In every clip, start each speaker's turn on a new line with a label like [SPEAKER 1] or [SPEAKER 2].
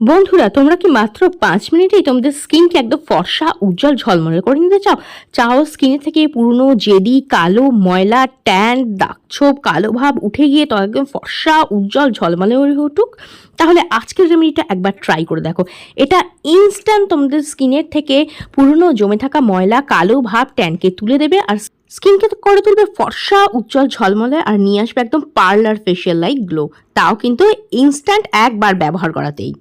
[SPEAKER 1] বন্ধুরা, তোমরা কি মাত্র পাঁচ মিনিটেই তোমাদের স্কিনকে একদম ফর্সা, উজ্জ্বল ঝলমলে করে নিতে চাও? চাও স্কিনে থেকে পুরনো জেদি, কালো ময়লা, ট্যান, দাগছোপ, কালো ভাব উঠে গিয়ে তো একদম ফর্সা, উজ্জ্বল ঝলমলে উঠুক? তাহলে আজকের রেমেডিটা একবার ট্রাই করে দেখো। এটা ইনস্ট্যান্ট তোমাদের স্কিনের থেকে পুরনো জমে থাকা ময়লা, কালো ভাব, ট্যানকে তুলে দেবে আর স্কিনকে করে তুলবে ফর্সা, উজ্জ্বল ঝলমলে আর নিয়ে আসবে একদম পার্লার ফেশিয়াল লাইক গ্লো তাও কিন্তু ইনস্ট্যান্ট একবার ব্যবহার করাতেই।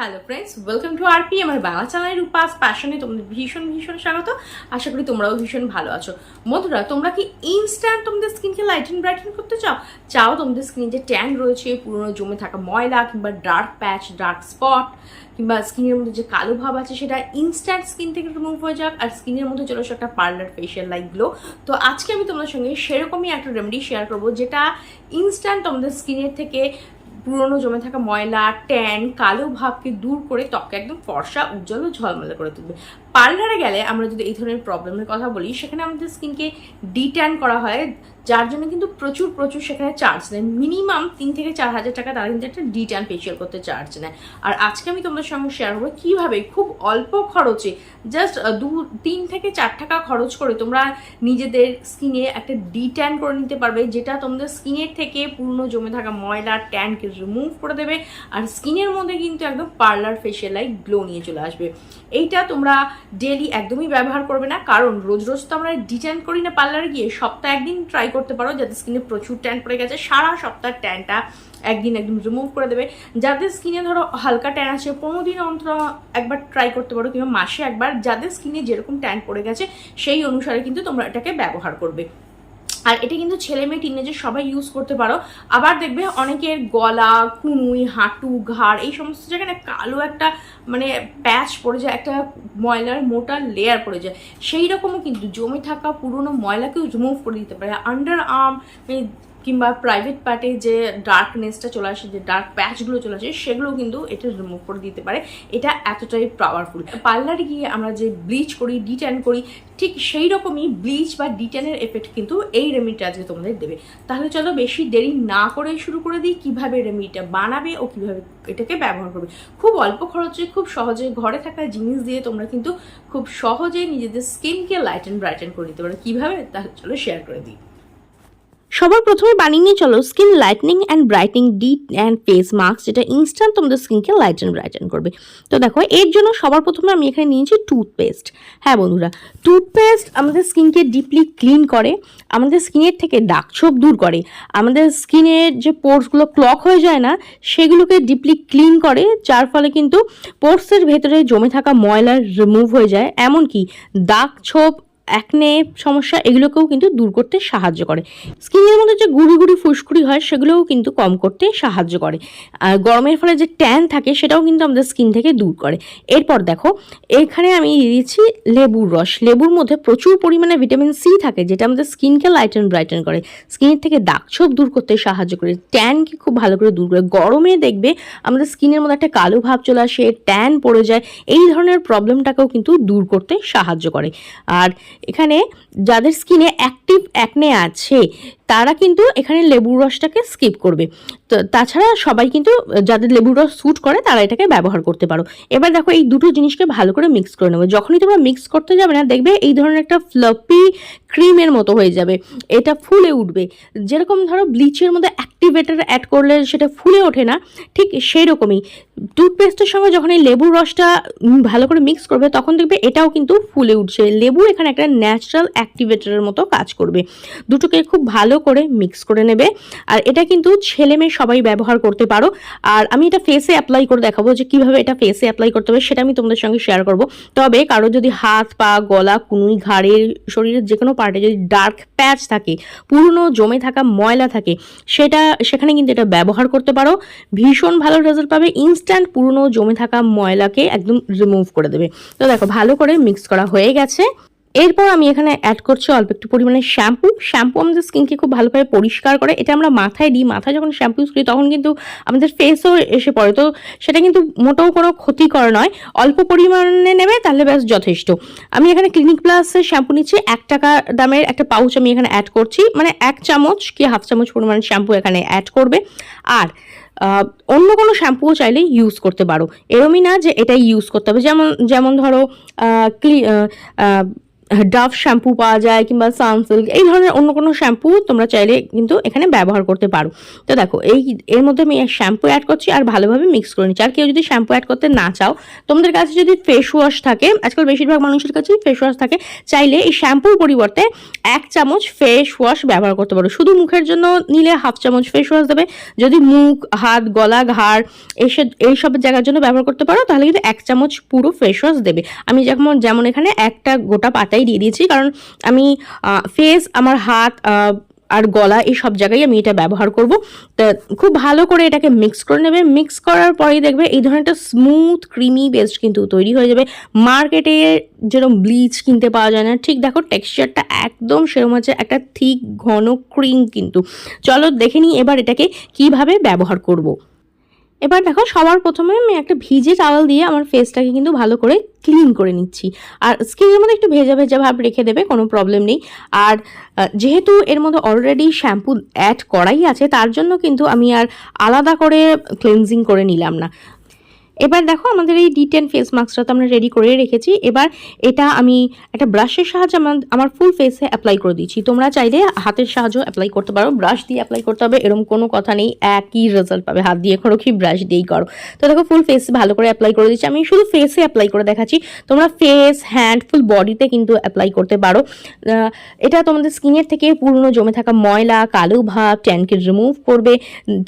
[SPEAKER 1] Hello friends welcome to RP আমার বাংলা চ্যানেলের উপাস প্যাশনে তোমাদের ভীষণ ভীষণ স্বাগত। আশা করি তোমরাও ভীষণ ভালো আছো। বন্ধুরা, তোমরা কি ইনস্ট্যান্ট তোমাদের স্কিনকে লাইটেন ব্রাইটেন করতে চাও? চাও তোমাদের স্কিন যে ট্যান রয়েছে, পুরনো জমে থাকা ময়লা কিংবা ডার্ক প্যাচ ডার্ক স্পট কিংবা স্কিনের মধ্যে যে কালো ভাব আছে, সেটা ইনস্ট্যান্ট স্কিন থেকে রিমুভ হয়ে যাক। আর স্কিনের মধ্যে চলে আসে একটা পার্লার ফেশিয়াল লাইক গ্লো তো আজকে আমি তোমাদের সঙ্গে সেরকমই একটা রেমেডি শেয়ার করব, যেটা ইনস্ট্যান্ট তোমাদের স্কিনের থেকে পুরনো জমে থাকা ময়লা, ট্যান, কালো ভাবকে দূর করে ত্বককে একদম ফর্সা, উজ্জ্বল ও ঝলমলে করে তুলবে। পার্লারে গেলে আমরা যদি এই ধরনের প্রবলেমের কথা বলি, সেখানে আমাদের স্কিনকে ডিট্যান করা হয় যার জন্য কিন্তু প্রচুর প্রচুর সেখানে চার্জ নেয়। মিনিমাম তিন থেকে চার হাজার টাকা তারা কিন্তু একটা ডিট্যান ফেশিয়াল করতে চার্জ নেয়। আর আজকে আমি তোমাদের সঙ্গে শেয়ার করব কীভাবে, খুব অল্প খরচে জাস্ট দু, তিন থেকে চার টাকা খরচ করে তোমরা নিজেদের স্কিনে একটা ডিট্যান করে নিতে পারবে, যেটা তোমাদের স্কিনের থেকে পুরনো জমে থাকা ময়লা ট্যানকে রিমুভ করে দেবে। আর স্কিনের মধ্যে কিন্তু একদম পার্লার ফেশিয়াল লাইক গ্লো নিয়ে চলে আসবে। এইটা তোমরা ডেলি একদমই ব্যবহার করবে না, কারণ রোজ রোজ তো আমরা ডিট্যান করি না পার্লারে গিয়ে, সপ্তাহে একদিন ট্রাই করতে পারো যাদের স্কিনে প্রচুর ট্যান পড়ে গেছে, সারা সপ্তাহ ট্যানটা একদিন একদম রিমুভ করে দেবে। যাদের স্কিনে ধরো হালকা ট্যান আছে পনেরো দিন অন্তর একবার ট্রাই করতে পারো, কিংবা মাসে একবার যাদের স্কিনে যেরকম ট্যান পড়ে গেছে, সেই অনুসারে কিন্তু তোমরা এটাকে ব্যবহার করবে। আর এটা কিন্তু ছেলে মেয়ে টিনেজার সবাই ইউজ করতে পারো। আবার দেখবে অনেকের গলা, কুনুই, হাঁটু, ঘাড়, এই সমস্ত জায়গায় কালো একটা মানে প্যাচ পড়ে যায়, একটা ময়লার মোটা লেয়ার পড়ে যায়। সেই রকমও কিন্তু জমে থাকা পুরনো ময়লাকেও রিমুভ করে দিতে পারে। আন্ডার আর্ম মানে কিংবা প্রাইভেট পার্টে যে ডার্কনেসটা চলে আসে, যে ডার্ক প্যাচগুলো চলে আসে, সেগুলো কিন্তু এটা রিমুভ করে দিতে পারে। এটা এতটাই পাওয়ারফুল পার্লারে গিয়ে আমরা যে ব্লিচ করি ডিট্যান করি, ঠিক সেই রকমই ব্লিচ বা ডিট্যানের এফেক্ট কিন্তু এই রেমিডিটা আজকে তোমাদের দেবে। তাহলে চলো বেশি দেরি না করে শুরু করে দিই, কীভাবে রেমিডিটা বানাবে ও কীভাবে এটাকে ব্যবহার করবে। খুব অল্প খরচে, খুব সহজে ঘরে থাকা জিনিস দিয়ে তোমরা কিন্তু খুব সহজে নিজেদের স্কিনকে লাইট অ্যান্ড ব্রাইটেন করে দিতে পারো। কীভাবে? তাহলে চলো শেয়ার করে দিই। সবার প্রথমে বানিয়ে নিয়ে চলো skin lightening and brightening D and face mask যেটা ইনস্ট্যান্ট তোমাদের স্কিনকে লাইট অ্যান্ড ব্রাইটেন করবে। তো দেখো, এর জন্য সবার প্রথমে আমি এখানে নিয়েছি টুথপেস্ট হ্যাঁ বন্ধুরা টুথপেস্ট আমাদের স্কিনকে ডিপলি ক্লিন করে, আমাদের স্কিনের থেকে দাগছোপ দূর করে। আমাদের স্কিনের যে পোর্সগুলো ক্লক হয়ে যায় না, সেগুলোকে ডিপলি ক্লিন করে, যার ফলে কিন্তু পোর্সের ভেতরে জমে থাকা ময়লা রিমুভ হয়ে যায়। এমনকি দাগ ছোপ অ্যাকনে সমস্যা এগুলোকেও কিন্তু দূর করতে সাহায্য করে। স্কিনের মধ্যে যে গুড়ি গুড়ি ফুসকুড়ি হয়, সেগুলোও কিন্তু কম করতে সাহায্য করে। আর গরমের ফলে যে ট্যান থাকে, সেটাও কিন্তু আমাদের স্কিন থেকে দূর করে। এরপর দেখো, এখানে আমি দিয়েছি লেবুর রস। লেবুর মধ্যে প্রচুর পরিমাণে ভিটামিন সি থাকে, যেটা আমাদের স্কিনকে লাইটেন ব্রাইটেন করে। স্কিনের থেকে দাগছোপ দূর করতে সাহায্য করে। ট্যানকে খুব ভালো করে দূর করে। গরমে দেখবে আমাদের স্কিনের মধ্যে একটা কালো ভাব চলে আসে ট্যান পড়ে যায়। এই ধরনের প্রবলেমটাকেও কিন্তু দূর করতে সাহায্য করে। আর এখানে যাদের স্কিনে অ্যাক্টিভ অ্যাকনে আছে তারা কিন্তু এখানে লেবুর রসটাকে স্কিপ করবে। তো তাছাড়া সবাই কিন্তু, যাদের লেবুর রস স্যুট করে, তারা এটাকে ব্যবহার করতে পারো। এবার দেখো এই দুটো জিনিসকে ভালো করে মিক্স করে নেব। যখনই তোমরা মিক্স করতে যাবে না, দেখবে এই ধরনের একটা ফ্লপি ক্রিমের মতো হয়ে যাবে। এটা ফুলে উঠবে। যেরকম ধরো ব্লিচের মধ্যে অ্যাক্টিভেটার অ্যাড করলে সেটা ফুলে ওঠে না, ঠিক সেই রকমই টুথপেস্টের সঙ্গে যখন এই লেবুর রসটা ভালো করে মিক্স করবে, তখন দেখবে এটাও কিন্তু ফুলে উঠছে। লেবু এখানে একটা ন্যাচারাল অ্যাক্টিভেটারের মতো কাজ করবে। দুটোকে খুব ভালো করে মিক্স করে নেবে। আর এটা কিন্তু ছেলে মেয়ে সবাই ব্যবহার করতে পারো। আর আমি এটা ফেসে অ্যাপ্লাই করে দেখাবো যে কীভাবে এটা ফেসে অ্যাপ্লাই করতে হবে সেটা আমি তোমাদের সঙ্গে শেয়ার করব। তবে কারও যদি হাত, পা, গলা, কুনুই ঘাড়ের শরীরের যে কোনো পার্টে যদি ডার্ক প্যাচ থাকে, পুরনো জমে থাকা ময়লা থাকে, সেটা, সেখানে কিন্তু এটা ব্যবহার করতে পারো। ভীষণ ভালো রেজাল্ট পাবে। ইনস্ট্যান্ট পুরনো জমে থাকা ময়লাকে একদম রিমুভ করে দেবে। তো দেখো, ভালো করে মিক্স করা হয়ে গেছে। এরপর আমি এখানে অ্যাড করছি অল্প একটু পরিমাণে শ্যাম্পু শ্যাম্পু আমাদের স্কিনকে খুব ভালোভাবে পরিষ্কার করে। এটা আমরা মাথায় দিই। মাথায় যখন শ্যাম্পু ইউজ করি, তখন কিন্তু আমাদের ফেসও এসে পড়ে। তো সেটা কিন্তু মোটেও কোনো ক্ষতিকর নয়। অল্প পরিমাণে নেবে, তাহলে ব্যাস যথেষ্ট। আমি এখানে ক্লিনিক প্লাসের শ্যাম্পু নিচ্ছি। এক টাকা দামের একটা পাউচ আমি এখানে অ্যাড করছি। মানে এক চামচ কি হাফ চামচ পরিমাণ শ্যাম্পু এখানে অ্যাড করবে। আর অন্য কোনো শ্যাম্পুও চাইলে ইউজ করতে পারো। এরমই না যে এটাই ইউজ করতে হবে। যেমন যেমন ধরো ক্লি- ডাভ শ্যাম্পু পাওয়া যায় কিংবা সানসিল্ক এই ধরনের অন্য কোনো শ্যাম্পু তোমরা চাইলে কিন্তু এখানে ব্যবহার করতে পারো। তো দেখো, এই, এর মধ্যে আমি শ্যাম্পু অ্যাড করছি আর ভালোভাবে মিক্স করে নিচ্ছি। আর কেউ যদি শ্যাম্পু অ্যাড করতে না চাও, তোমাদের কাছে যদি ফেস ওয়াশ থাকে, আজকাল বেশিরভাগ মানুষের কাছেই ফেস ওয়াশ থাকে, চাইলে এই শ্যাম্পুর পরিবর্তে এক চামচ ফেস ওয়াশ ব্যবহার করতে পারো। শুধু মুখের জন্য নিলে হাফ চামচ ফেস ওয়াশ দেবে। যদি মুখ, হাত, গলা, ঘাড় এসব এইসব জায়গার জন্য ব্যবহার করতে পারো, তাহলে কিন্তু এক চামচ পুরো ফেস ওয়াশ দেবে। আমি যেমন যেমন এখানে একটা গোটা পাতাই দিয়ে দিয়েছি। কারণ আমি ফেস আমার হাত আর গলা এই সব জায়গায় আমি এটা ব্যবহার করব। তা খুব ভালো করে এটাকে মিক্স করে নেবে। মিক্স করার পরেই দেখবে এই ধরনের একটা স্মুথ ক্রিমি পেস্ট কিন্তু তৈরি হয়ে যাবে। মার্কেটে যেরকম ব্লিচ কিনতে পাওয়া যায় না, ঠিক দেখো টেক্সচারটা একদম সেরকম আছে, একটা থিক ঘন ক্রিম কিন্তু। চলো দেখে নিই এবার এটাকে কীভাবে ব্যবহার করব। এবার দেখো, সবার প্রথমে আমি একটা ভিজে টাওয়াল দিয়ে আমার ফেসটাকে কিন্তু ভালো করে ক্লিন করে নিচ্ছি। আর স্কিনের মধ্যে একটু ভেজা ভেজা ভাব রেখে দেবে, কোনো প্রবলেম নেই। আর যেহেতু এর মধ্যে অলরেডি শ্যাম্পু অ্যাড করাই আছে, তার জন্য কিন্তু আমি আর আলাদা করে ক্লিনজিং করে নিলাম না। এবার দেখো আমাদের এই ডি টেন ফেস মাস্কটা তো আমরা রেডি করে রেখেছি। এবার এটা আমি একটা ব্রাশের সাহায্যে আমার আমার ফুল ফেসে অ্যাপ্লাই করে দিচ্ছি। তোমরা চাইলে হাতের সাহায্য অ্যাপ্লাই করতে পারো। ব্রাশ দিয়ে অ্যাপ্লাই করতে হবে এরকম কোনো কথা নেই। একই রেজাল্ট পাবে। হাত দিয়ে করো কি ব্রাশ দিয়েই করো। তো দেখো ফুল ফেস ভালো করে অ্যাপ্লাই করে দিচ্ছি। আমি শুধু ফেসে অ্যাপ্লাই করে দেখাচ্ছি। তোমরা ফেস হ্যান্ড ফুল বডিতে কিন্তু অ্যাপ্লাই করতে পারো। এটা তোমাদের স্কিনের থেকে পুরনো জমে থাকা ময়লা, কালো ভাব ট্যানকে রিমুভ করবে।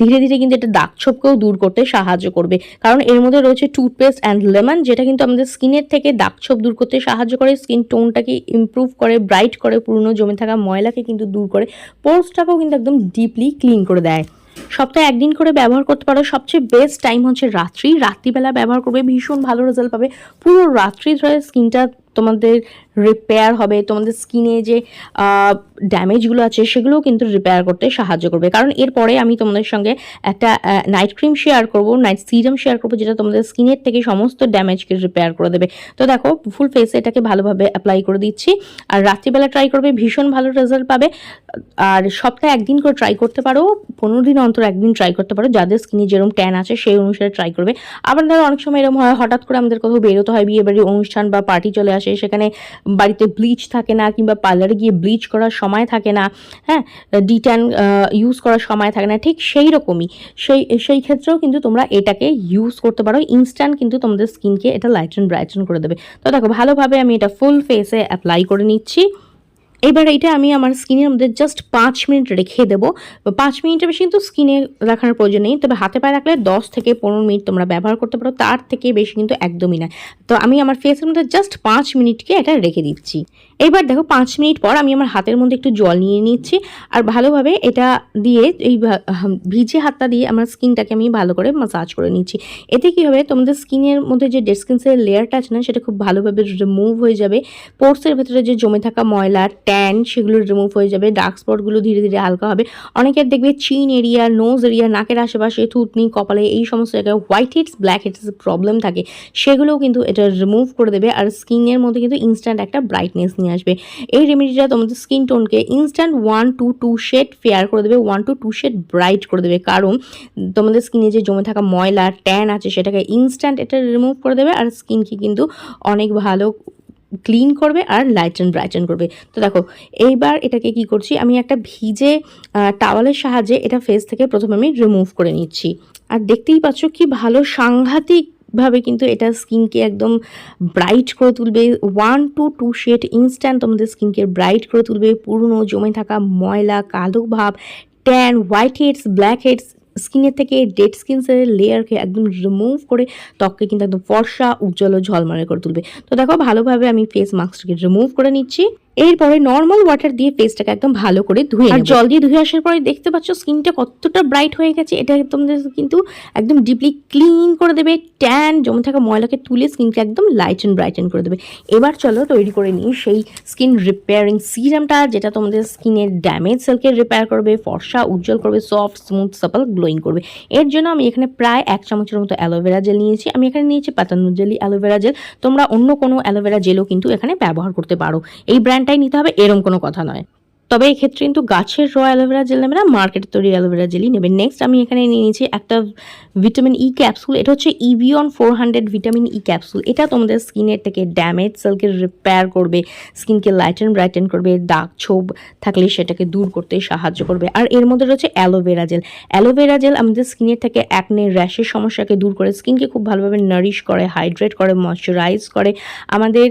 [SPEAKER 1] ধীরে ধীরে কিন্তু এটা দাগ ছোপকেও দূর করতে সাহায্য করবে। কারণ এর মধ্যে রয়েছে টুথপেস্ট অ্যান্ড লেমন যেটা কিন্তু আমাদের স্কিনের থেকে দাগ ছোপ দূর করতে সাহায্য করে। স্কিন টোনটাকে ইম্প্রুভ করে ব্রাইট করে, পুরনো জমে থাকা ময়লাকে কিন্তু দূর করে। পোর্সটাকেও কিন্তু একদম ডিপলি ক্লিন করে দেয়। সপ্তাহে একদিন করে ব্যবহার করতে পারো। সবচেয়ে বেস্ট টাইম হচ্ছে রাত্রি। রাত্রিবেলা ব্যবহার করবে, ভীষণ ভালো রেজাল্ট পাবে। পুরো রাত্রি ধরে স্কিনটা তোমাদের রিপেয়ার হবে, তোমাদের স্কিনে যে ড্যামেজগুলো আছে, সেগুলোও কিন্তু রিপেয়ার করতে সাহায্য করবে। কারণ এরপরে আমি তোমাদের সঙ্গে একটা নাইট ক্রিম শেয়ার করব নাইট সিরাম শেয়ার করব, যেটা তোমাদের স্কিনের থেকে সমস্ত ড্যামেজকে রিপেয়ার করে দেবে। তো দেখো ফুল ফেসে এটাকে ভালোভাবে অ্যাপ্লাই করে দিচ্ছি। আর রাত্রিবেলা ট্রাই করবে, ভীষণ ভালো রেজাল্ট পাবে। আর সপ্তাহে একদিন করে ট্রাই করতে পারো, পনেরো দিন অন্তর একদিন ট্রাই করতে পারো, যাদের স্কিনে যেরকম ট্যান আছে, সেই অনুসারে ট্রাই করবে। আবার ধরো, অনেক সময় এরকম হয়, হঠাৎ করে আমাদের কোথাও বেরোতে হয়, বিয়ে বাড়ির অনুষ্ঠান বা পার্টি চলে আসে, সেখানে বাড়িতে ব্লিচ থাকে না কিংবা পার্লারে গিয়ে ব্লিচ করার সময় থাকে না হ্যাঁ? ডিট্যান ইউজ করার সময় থাকে না, ঠিক সেই রকমই। সেই সেই ক্ষেত্রেও কিন্তু তোমরা এটাকে ইউজ করতে পারো। ইনস্ট্যান্ট কিন্তু তোমাদের স্কিনকে এটা লাইটন ব্রাইটন করে দেবে। তো দেখো, ভালোভাবে আমি এটা ফুল ফেসে অ্যাপ্লাই করে নিচ্ছি। এবার এটা আমি আমার স্কিনের মধ্যে জাস্ট পাঁচ মিনিট রেখে দেবো। পাঁচ মিনিটের বেশি কিন্তু স্কিনে রাখার প্রয়োজন নেই। তবে হাতে পায়ে রাখলে দশ থেকে পনেরো মিনিট তোমরা ব্যবহার করতে পারো, তার থেকে বেশি কিন্তু একদমই না তো আমি আমার ফেসের মধ্যে জাস্ট পাঁচ মিনিটকে এটা রেখে দিচ্ছি। এবার দেখো পাঁচ মিনিট পর আমি আমার হাতের মধ্যে একটু জল নিয়ে নিচ্ছি আর ভালোভাবে এটা দিয়ে এই ভিজে হাতটা দিয়ে আমার স্কিনটাকে আমি ভালো করে মাসাজ করে নিচ্ছি। এতে কী হবে? তোমাদের স্কিনের মধ্যে যে ডেড স্কিনসের লেয়ারটা আছে না, সেটা খুব ভালোভাবে রিমুভ হয়ে যাবে। পোর্সের ভেতরে যে জমে থাকা ময়লা ট্যান সেগুলো রিমুভ হয়ে যাবে। ডার্ক স্পটগুলো ধীরে ধীরে হালকা হবে। অনেকের দেখবে চিন এরিয়া নোজ এরিয়া নাকের আশেপাশে, থুতনি, কপালে এই সমস্ত জায়গায় white heads black heads problem থাকে। সেগুলোও কিন্তু এটা রিমুভ করে দেবে। আর স্কিনের মধ্যে কিন্তু ইনস্ট্যান্ট একটা ব্রাইটনেস নিয়ে আসবে। এই রেমেডিটা তোমাদের skin টোনকে instant one to two shade fair করে দেবে one to two shade bright করে দেবে। কারণ তোমাদের স্কিনে যে জমে থাকা ময়লা ট্যান আছে, সেটাকে ইনস্ট্যান্ট এটা রিমুভ করে দেবে আর স্কিনকে কিন্তু অনেক ভালো ক্লিন করবে আর লাইটেন ব্রাইটেন করবে। তো দেখো, এইবার এটাকে কি করছি? আমি একটা ভিজে টাওয়ালের সাহায্যে এটা ফেস থেকে প্রথমে আমি রিমুভ করে নিচ্ছি। আর দেখতেই পাচ্ছ কি ভালো সাংঘাতিক ভাবে কিন্তু এটা স্কিনকে একদম ব্রাইট করে তুলবে। One to two shade instant তোমাদের স্কিনকে ব্রাইট করে তুলবে। পুরনো জমে থাকা ময়লা, কালো ভাব tan white heads black heads স্কিনের থেকে ডেড স্কিনসের লেয়ারকে একদম রিমুভ করে ত্বককে কিন্তু একদম ফর্সা, উজ্জ্বল ও ঝলমলে করে তুলবে। তো দেখো, ভালোভাবে আমি ফেস মাস্কটাকে রিমুভ করে নিচ্ছি। এরপরে নর্মাল ওয়াটার দিয়ে ফেসটাকে একদম ভালো করে ধুয়ে আর জল দিয়ে ধুয়ে আসার পরে দেখতে পাচ্ছ স্কিনটা কতটা ব্রাইট হয়ে গেছে। এটা তোমাদের কিন্তু একদম ডিপলি ক্লিন করে দেবে। ট্যান জমে থাকা ময়লাকে তুলে স্কিনকে একদম লাইট অ্যান্ড ব্রাইটেন করে দেবে। এবার চলো তৈরি করে নিই সেই স্কিন রিপেয়ারিং সিরামটা যেটা তোমাদের স্কিনের ড্যামেজ সেলকে রিপেয়ার করবে ফর্সা উজ্জ্বল করবে সফট স্মুথ সাপল গ্লোয়িং করবে। এর জন্য আমি এখানে প্রায় এক চামচের মতো অ্যালোভেরা জেল নিয়েছি। আমি এখানে নিয়েছি পাতানুজেলি অ্যালোভেরা জেল তোমরা অন্য কোনো অ্যালোভেরা জেলও কিন্তু এখানে ব্যবহার করতে পারো। এই ব্র্যান্ডটাই নিতে হবে এরম কোনো কথা নয়। তবে এক্ষেত্রে কিন্তু গাছের র অ্যালোভেরা জেল নেবে না মার্কেটে তৈরি অ্যালোভেরা জেলই নেবে নেক্সট আমি এখানে নিয়ে নিয়েছি একটা ভিটামিন ই ক্যাপসুল এটা হচ্ছে Evion four hundred vitamin E capsule এটা তোমাদের স্কিনের থেকে ড্যামেজ সেলকে রিপেয়ার করবে স্কিনকে লাইটেন ব্রাইটেন করবে দাগ ছোপ থাকলে সেটাকে দূর করতে সাহায্য করবে। আর এর মধ্যে রয়েছে অ্যালোভেরা জেল অ্যালোভেরা জেল আমাদের স্কিনের থেকে অ্যাকনে র্যাশের সমস্যাকে দূর করে স্কিনকে খুব ভালোভাবে নারিশ করে হাইড্রেট করে ময়শ্চারাইজ করে। আমাদের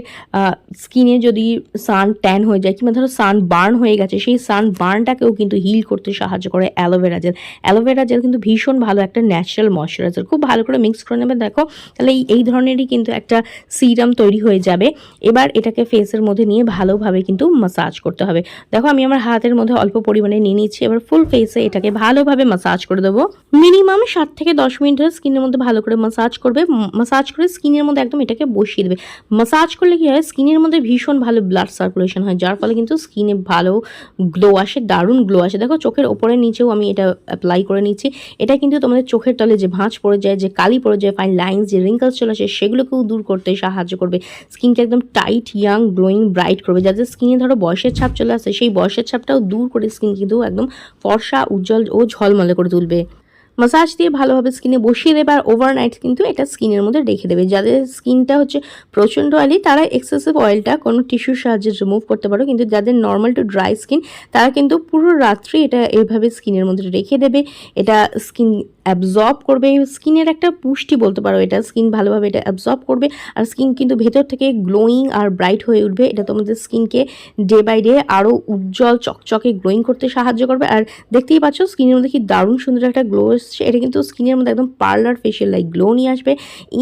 [SPEAKER 1] স্কিনে যদি সান ট্যান হয়ে যায়, কিংবা ধরো সান বার্ন হয়ে গেছে সেই সান বার্নটাকেও কিন্তু হিল করতে সাহায্য করে অ্যালোভেরা জেল অ্যালোভেরা জেল কিন্তু ভীষণ ভালো একটা ন্যাচারাল ময়শ্চারাইজার খুব ভালো করে মিক্স করে নেবে। দেখো, তাহলে এই এই ধরনেরই কিন্তু একটা সিরাম তৈরি হয়ে যাবে। এবার এটাকে ফেসের মধ্যে নিয়ে ভালোভাবে কিন্তু মাসাজ করতে হবে। দেখো, আমি আমার হাতের মধ্যে অল্প পরিমাণে নিয়ে নিচ্ছি। এবার ফুল ফেসে এটাকে ভালোভাবে মাসাজ করে দেবো। মিনিমাম সাত থেকে দশ মিনিট ধরে স্কিনের মধ্যে ভালো করে মাসাজ করবে। মাসাজ করে স্কিনের মধ্যে একদম এটাকে বসিয়ে দেবে। মাসাজ করলে কি হয়? স্কিনের মধ্যে ভীষণ ভালো ব্লাড সার্কুলেশন হয়, যার ফলে কিন্তু স্কিনে ভালো গ্লো আসে, দারুণ গ্লো আসে। দেখো, চোখের ওপরে নিচেও আমি এটা অ্যাপ্লাই করে নিচ্ছি। এটা কিন্তু তোমাদের চোখের তলে যে ভাঁজ পড়ে যায়, যে কালি পড়ে যায় ফাইন লাইন্স যে রিঙ্কলস চলে আসে, সেগুলোকেও দূর করতে সাহায্য করবে। স্কিনটা একদম টাইট ইয়াং গ্লোয়িং ব্রাইট করবে। যাদের স্কিনে ধরো বয়সের ছাপ চলে আসে, সেই বয়সের ছাপটাও দূর করে স্কিন কিন্তু একদম ফর্সা, উজ্জ্বল ও ঝলমলে করে তুলবে। মাসাজ দিয়ে ভালোভাবে স্কিনে বসিয়ে দেবে আর ওভারনাইট কিন্তু এটা স্কিনের মধ্যে রেখে দেবে। যাদের স্কিনটা হচ্ছে প্রচণ্ড অয়েলি তারা এক্সেসিভ অয়েলটা কোনো টিস্যুর সাহায্যে রিমুভ করতে পারো। কিন্তু যাদের নর্মাল টু ড্রাই স্কিন তারা কিন্তু পুরো রাত্রি এটা এইভাবে স্কিনের মধ্যে রেখে দেবে। এটা স্কিন অ্যাবজর্ব করবে, স্কিনের একটা পুষ্টি বলতে পারো এটা, স্কিন ভালোভাবে এটা অ্যাবজর্ব করবে, আর স্কিন কিন্তু ভেতর থেকে গ্লোয়িং আর ব্রাইট হয়ে উঠবে। এটা তোমাদের স্কিনকে ডে বাই ডে আরও উজ্জ্বল, চকচকে গ্লোয়িং করতে সাহায্য করবে। আর দেখতেই পাচ্ছ, স্কিনের মধ্যে কি দারুণ সুন্দর একটা গ্লো এসছে। এটা কিন্তু স্কিনের মধ্যে একদম পার্লার ফেশিয়াল লাইক গ্লো নিয়ে আসবে।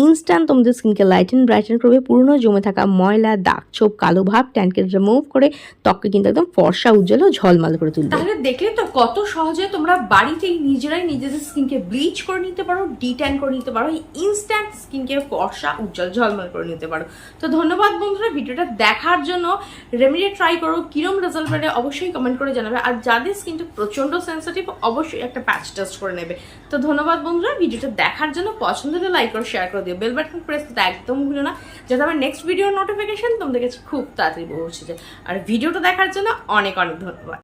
[SPEAKER 1] ইনস্ট্যান্ট তোমাদের স্কিনকে লাইটেন ব্রাইটেন করবে। পুরনো জমে থাকা ময়লা, দাগ, ছোপ, কালো ভাব ট্যানকে রিমুভ করে ত্বককে কিন্তু একদম ফর্সা, উজ্জ্বল ও ঝলমাল করে তুলবে।
[SPEAKER 2] তাহলে দেখলে তো কত সহজে তোমরা বাড়িতেই নিজেরাই নিজেদের স্কিনকে ব্লিচ করে নিতে পারো ডিট্যান করে নিতে পারো ইনস্ট্যান্ট স্কিনকে ফর্সা, উজ্জ্বল, ঝলমল করে নিতে পারো। তো ধন্যবাদ বন্ধুরা, ভিডিওটা দেখার জন্য রেমেডি ট্রাই করো, কিরম রেজাল্ট পেলে অবশ্যই কমেন্ট করে জানাবে, আর যাদের স্কিনটা প্রচণ্ড সেন্সিটিভ অবশ্যই একটা প্যাচ টেস্ট করে নেবে। তো ধন্যবাদ বন্ধুরা, ভিডিওটা দেখার জন্য পছন্দ হলে লাইক করো শেয়ার করে দিও বেল বাটন প্রেস করতে একদম ভুলো না, যাতে আমার নেক্সট ভিডিওর নোটিফিকেশন তোমাদের কাছে খুব তাড়াতাড়ি পৌঁছে যায়। আর ভিডিওটা দেখার জন্য অনেক অনেক ধন্যবাদ।